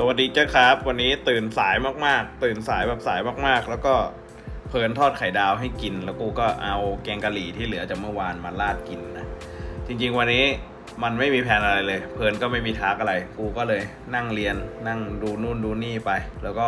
สวัสดีเจ้าครับ วันนี้ตื่นสายมากๆ ตื่นสายแบบสายมากๆ แล้วก็เพลินทอดไข่ดาวให้กิน แล้วกูก็เอาแกงกะหรี่ที่เหลือจากเมื่อวานมาราดกินนะจริงๆวันนี้มันไม่มีแผนอะไรเลย เพลินก็ไม่มีทักอะไร กูก็เลยนั่งเรียนนั่งดูนู่นดูนี่ไป แล้วก็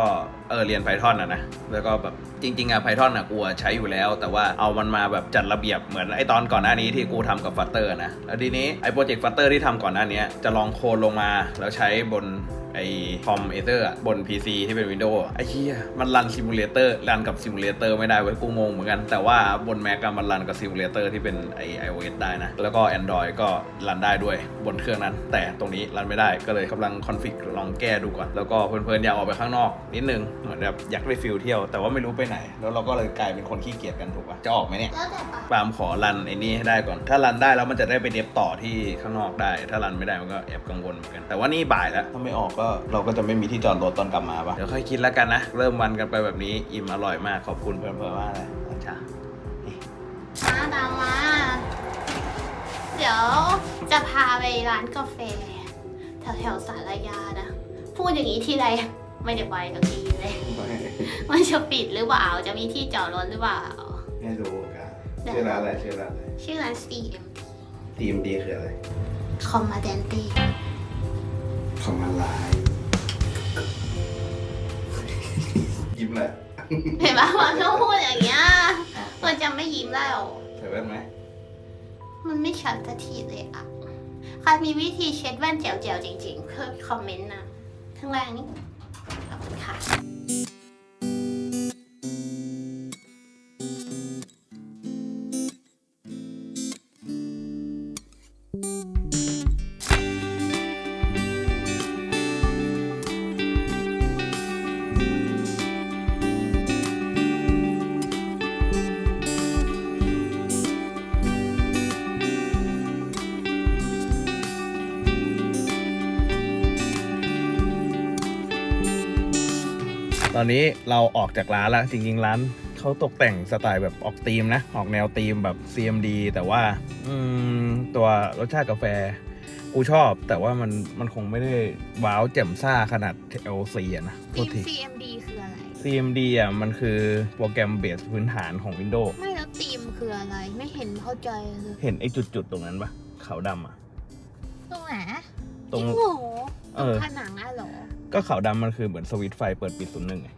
เออเรียนไพทอนอะนะแล้วก็แบบจริง ๆอะไพทอนอะกูใช้อยู่แล้ว แต่ว่าเอามันมาแบบจัดระเบียบเหมือนไอตอนก่อนหน้านี้ที่กูทำกับฟัตเตอร์นะแล้วทีนี้ไอโปรเจกต์ฟัตเตอร์ที่ทำก่อนหน้านี้จะลองโคดลงมาแล้วใช้บน ไอคอมเอเซอร์บน PC ที่เป็น Windows อะไอ้เหี้ยมันรันซิมูเลเตอร์รันกับซิมูเลเตอร์ไม่ได้เว้ยกูงงเหมือนกัน แต่ว่าบน Mac อะมันรันกับซิมูเลเตอร์ที่เป็นไอ iOS ได้นะ แล้วก็ Android ก็รันได้ด้วยบนเครื่องนั้น แต่ตรงนี้รันไม่ได้ก็เลยกำลังคอนฟิกลองแก้ดูก่อน แล้วก็เพลินๆอยากออกไปข้างนอกนิดนึงเหมือนแบบอยากได้ฟิลเที่ยว แต่ว่าไม่รู้ไปไหน แล้วเราก็เลยกลายเป็นคนขี้เกียจกันถูกปะจะออกไหมเนี่ยแล้วแต่ปะปาล์มขอรันไอ้นี่ให้ได้ก่อน ถ้ารันได้แล้วมันจะได้ไปเดฟต่อที่ข้างนอกได้ ถ้ารันไม่ได้มันก็แอบกังวลเหมือนกันแต่ว่านี่บ่ายแล้วถ้าไม่ออกก็เราก็จะไม่มีที่จอดรถตอนกลับมาปะเดี๋ยวค่อยคิดแล้วกันนะ เริ่มวันกันไปแบบนี้อิ่มอร่อยมากขอบคุณเพื่อนๆมากเลยจ้ามาตามมา เดี๋ยวจะพาไปร้านกาแฟแถวแถวๆสารยานะ พูดอย่างนี้ทีไรไม่ได้ไปสักทีเลยมันจะปิดหรือเปล่า จะมีที่จอดรถหรือเปล่าให้ดูกันชื่อร้านอะไรชื่อร้านอะไรชื่อร้าน CM ทีมดีคืออะไร คอมมาเดนตี คอมมันไลน์ยิ้มเลยเห็นปะมันต้องพูดอย่างเงี้ยมันจะไม่ยิ้มได้หรอใส่แว่นไหม มันไม่ชัดสักทีเลยอะใครมีวิธีเช็ดแว่นแจ๋วๆจริงๆเพิ่มคอมเมนต์นะข้างล่างนี้ขอบคุณค่ะ ตอนนี้เราออกจากร้านแล้วจริงๆร้านเขาตกแต่งสไตล์แบบออกธีมนะ ออกแนวธีมแบบ CMD แต่ว่า อืม ตัวรสชาติกาแฟ กูชอบ แต่ว่ามันมันคงไม่ได้ว้าวแจ่มซ่าขนาด LC อะนะโททีษม ที CMD คืออะไร CMD อะมันคือโปรแกรมเบสพื้นฐานของ Windows ไม่แล้วทีมคืออะไร ไม่เห็นเข้าใจเลยเห็นไอ้จุดๆ ตรงนั้นปะขาวดำอะ ตรงไหนตรงจโหเอตรงอ ผนังอะเหรอ ก็ขาวดำมันคือเหมือนสวิตช์ไฟเปิดปิดศูนย์หนึ่งไง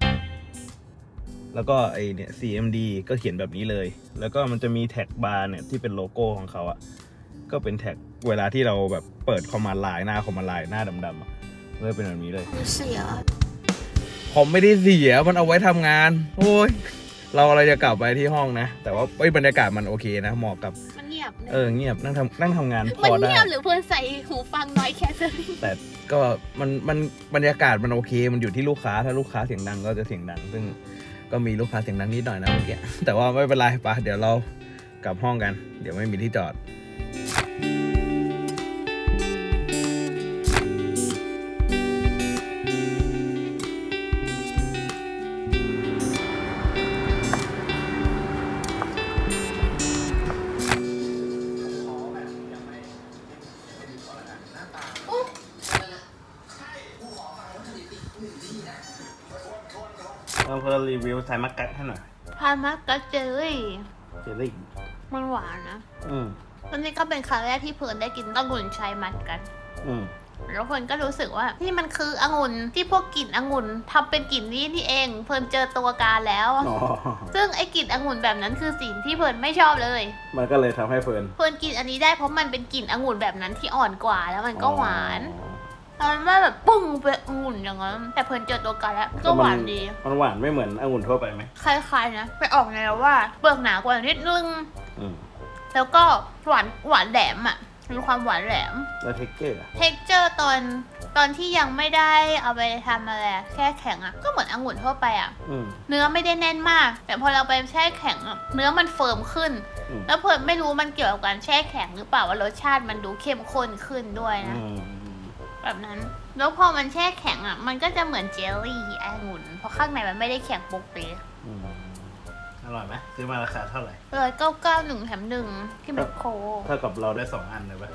แล้วก็ไอเนี่ย CMD ก็เขียนแบบนี้เลย แล้วก็มันจะมีแท็กบาร์เนี่ยที่เป็นโลโก้ของเขาอะก็เป็นแท็กเวลาที่เราแบบเปิดคอมมานด์ไลน์หน้าคอมมานด์ไลน์หน้าดำๆอะเลยเป็นแบบนี้เลยเสียผมไม่ได้เสียมันเอาไว้ทำงาน โอ้ย เราอะไรจะกลับไปที่ห้องนะ แต่ว่าเอ้ยบรรยากาศมันโอเคนะ เหมาะกับ มันเงียบนะเออเงียบนั่งทำนั่งทำงานพมันอได้ เงียบหรือเพื่อนใส่หูฟังน้อยแค่ไหนแต่ก็มันมันบรรยากาศมันโอเค มันอยู่ที่ลูกค้าถ้าลูกค้าเสียงดังก็จะเสียงดัง ซึ่งก็มีลูกค้าเสียงดังนิดหน่อยนะเมื่อกี้ แต่ว่าไม่เป็นไรปะเดี๋ยวเรากลับห้องกัน เดี๋ยวไม่มีที่จอด เราเพิ่มรีวิวไซมักกัดให้หน่อยพามากัเจอรี่เจลลี่มันหวานนะอืมวันนี้ก็เป็นครั้งแรกที่เพิร์นได้กินองุ่นชายมันกัน อืมแล้วเพิร์นก็รู้สึกว่านี่มันคือองุ่นที่พวกกลิ่นองุ่นทำเป็นกลิ่นนี้นี่เอง เพิร์นเจอตัวการแล้วอ๋อซึ่งไอ้กลิ่นองุ่นแบบนั้นคือสิ่งที่เพิร์นไม่ชอบเลย มันก็เลยทำให้เฟิร์นเพิร์นกินอันนี้ได้เพราะมันเป็นกลิ่นองุ่นแบบนั้นที่อ่อนกว่าแล้วมันก็หวาน ตอนว่าแบบปุ้งเป็นองุ่นอย่างนั้นแต่เพิร์นเจอตัวการแล้วก็หวานดี มันหวานไม่เหมือนองุ่นทั่วไปไหมคล้ายๆนะไปออกแนวว่าเปลือกหนากว่านิดนึง อืมแล้วก็หวานหวานแหลมอะมีความหวานแหลม แล้วเท็กเจอร์อะเท็กเจอร์ตอนตอนที่ยังไม่ได้เอาไปทำอะไรอะแช่แข็งอะก็เหมือนองุ่นทั่วไปอะ อืม เนื้อไม่ได้แน่นมาก แต่พอเราไปแช่แข็งอะเนื้อมันเฟิร์มขึ้น อืม แล้วเพิ่นไม่รู้มันเกี่ยวกับการแช่แข็งหรือเปล่าว่ารสชาติมันดูเข้มข้นขึ้นด้วยนะ อืม แบบนั้น แล้วพอมันแช่แข็งอะ มันก็จะเหมือนเจลลี่องุ่น เพราะข้างในมันไม่ได้แข็งปุกเปอืมอร่อยไหมซื้อมาราคาเท่าไหร่ เลยเก้าเก้าหนึ่งแถมหนึ่งที่แมคโคร เท่ากับเราได้สองอันเลยปะ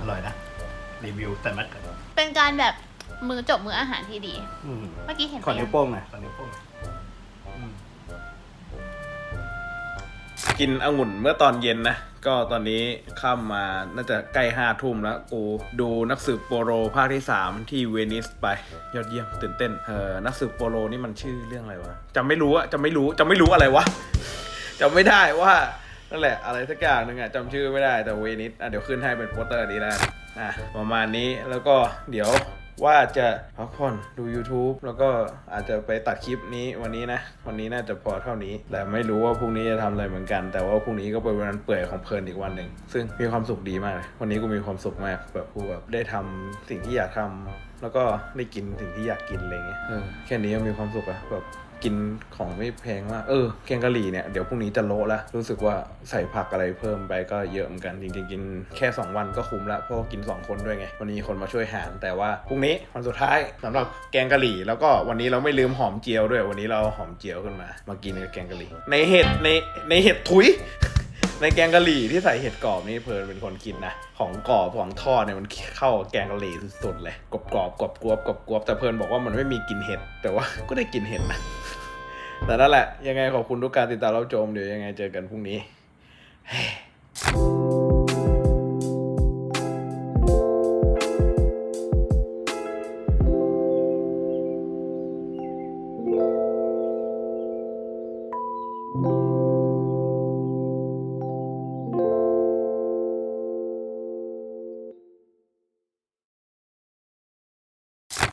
อร่อยนะ รีวิวแต่มักกันเป็นการแบบเหมือจบมืออาหารที่ดี อืมเมื่อกี้เห็นขอไปนิ้วโป้งหน่อยขอนิ้วโป้งหน่อยอืม กินองุ่นเมื่อตอนเย็นนะ ก็ตอนนี้ข้ามมาน่าจะใกล้ห้าทุ่มแล้ว กูดูนักสืบโปโลภาคที่ 3 ที่เวนิสไป ยอดเยี่ยมตื่นเต้นเออนักสืบโปโลนี่มันชื่อเรื่องอะไรวะจำไม่รู้อะจำไม่รู้จำไม่รู้อะไรวะจำไม่ได้ว่านั่นแหละอะไรสักอย่างหนึ่งอะจำชื่อไม่ได้แต่เวนิสอะเดี๋ยวขึ้นให้เป็นโปสเตอร์นี้แล้วนอะประมาณนี้แล้วก็เดี๋ยว ว่าจะพักผ่อนดู YouTube แล้วก็อาจจะไปตัดคลิปนี้วันนี้นะ วันนี้น่าจะพอเท่านี้ แต่ไม่รู้ว่าพรุ่งนี้จะทำอะไรเหมือนกัน แต่ว่าพรุ่งนี้ก็เป็นวันเปื่อยของเพลินอีกวันหนึ่งซึ่งมีความสุขดีมากเลยวันนี้กูมีความสุขมากแบบกูแบบได้ทำสิ่งที่อยากทำแล้วก็ได้กินสิ่งที่อยากกินอะไรเงี้ยเออแค่นี้ก็มีความสุขอะแบบ กินของไม่แพงมากเออแกงกะหรี่เนี่ยเดี๋ยวพรุ่งนี้จะโละละรู้สึกว่าใส่ผักอะไรเพิ่มไปก็เยอะเหมือนกันจริงๆกินแค่ 2 วันก็คุ้มละเพราะกิน 2 คนด้วยไงวันนี้คนมาช่วยหารแต่ว่าพรุ่งนี้วันสุดท้ายสำหรับแกงกะหรี่ แล้วก็วันนี้เราไม่ลืมหอมเจียวด้วย วันนี้เราเอาหอมเจียวขึ้นมา มากินกับแกงกะหรี่ในเห็ดในในเห็ดถุย ในแกงกะหรี่ที่ใส่เห็ดกรอบนี่เพลินเป็นคนกินนะ ของกรอบของทอดเนี่ยมันเข้าแกงกะหรี่สุดๆเลยกรอบกรอบกรอบกรอบกรอบกรอบแต่เพลินบอกว่ามันไม่มีกลิ่นเห็ด แต่ว่าก็ได้กลิ่นเห็ดนะแต่นั่นแหละยังไงขอบคุณทุกการติดตามรับชมเดี๋ยวยังไงเจอกันพรุ่งนี้